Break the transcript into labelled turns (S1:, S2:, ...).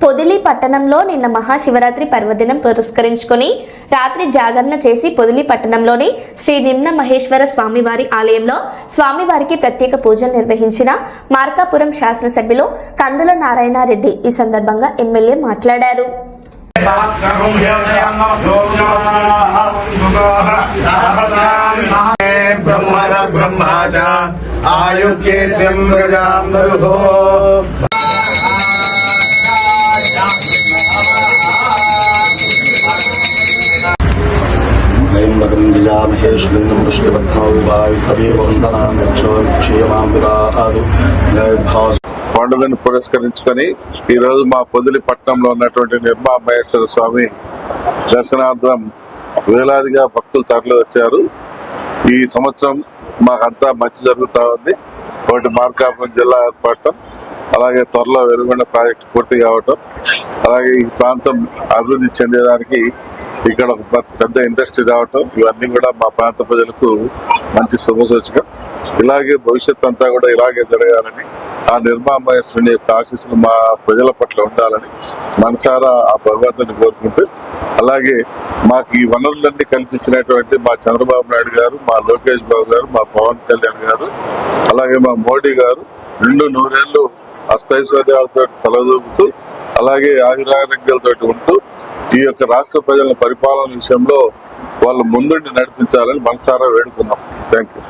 S1: పొదిలి పట్టణంలో నిన్న మహాశివరాత్రి పర్వదినం పురస్కరించుకుని రాత్రి జాగరణ చేసి పొదిలి పట్టణంలోని శ్రీ నిమ్న మహేశ్వర స్వామివారి ఆలయంలో స్వామివారికి ప్రత్యేక పూజలు నిర్వహించిన మార్కాపురం శాసనసభ్యులు కందుల నారాయణారెడ్డి ఈ సందర్భంగా ఎమ్మెల్యే మాట్లాడారు.
S2: బ్రహ్మర బ్రహ్మాచ ఆయుక్యేత్యం గజాంబరుహో ైంబకం గిజామహేశ్వరం పుష్టిపత్నౌవాయుపదేవందనాక్షేమాంబిరాదు
S3: పండుగను పురస్కరించుకొని ఈరోజు మా పొదిలి పట్టణంలో ఉన్నటువంటి నిర్మామహేశ్వర స్వామి దర్శనార్థం వేలాదిగా భక్తులు తరలి వచ్చారు. ఈ సంవత్సరం మాకంతా మంచి జరుగుతూ ఉంది. ఒకటి మార్కాపురం జిల్లా ఏర్పడటం అలాగే త్వరలో వెలుగొండ ప్రాజెక్టు పూర్తి కావటం అలాగే ఈ ప్రాంతం అభివృద్ధి చెందేదానికి ఇక్కడ ఒక పెద్ద- ఇండస్ట్రీ రావటం ఇవన్నీ కూడా మా ప్రాంత ప్రజలకు మంచి శుభసూచకం. ఇలాగే భవిష్యత్ అంతా కూడా ఇలాగే జరగాలని ఆ నిర్మామేశ్వరుని యొక్క ఆశీస్సులు మా ప్రజల పట్ల ఉండాలని మనసారా ఆ భగవంతుని కోరుకుంటూ అలాగే మాకు ఈ వనరులన్నీ కల్పించినటువంటి మా చంద్రబాబు నాయుడు గారు మా లోకేష్ బాబు గారు మా పవన్ కళ్యాణ్ గారు అలాగే మా మోడీ గారు రెండు నూరేళ్ళు అష్టైశ్వర్యాలతో తలదూకుతూ అలాగే ఆయురారోగ్యాలతో ఉంటూ ఈ యొక్క రాష్ట్ర ప్రజల పరిపాలన విషయంలో వాళ్ళు ముందుండి నడిపించాలని మనసారా వేడుకున్నాం థ్యాంక్ యూ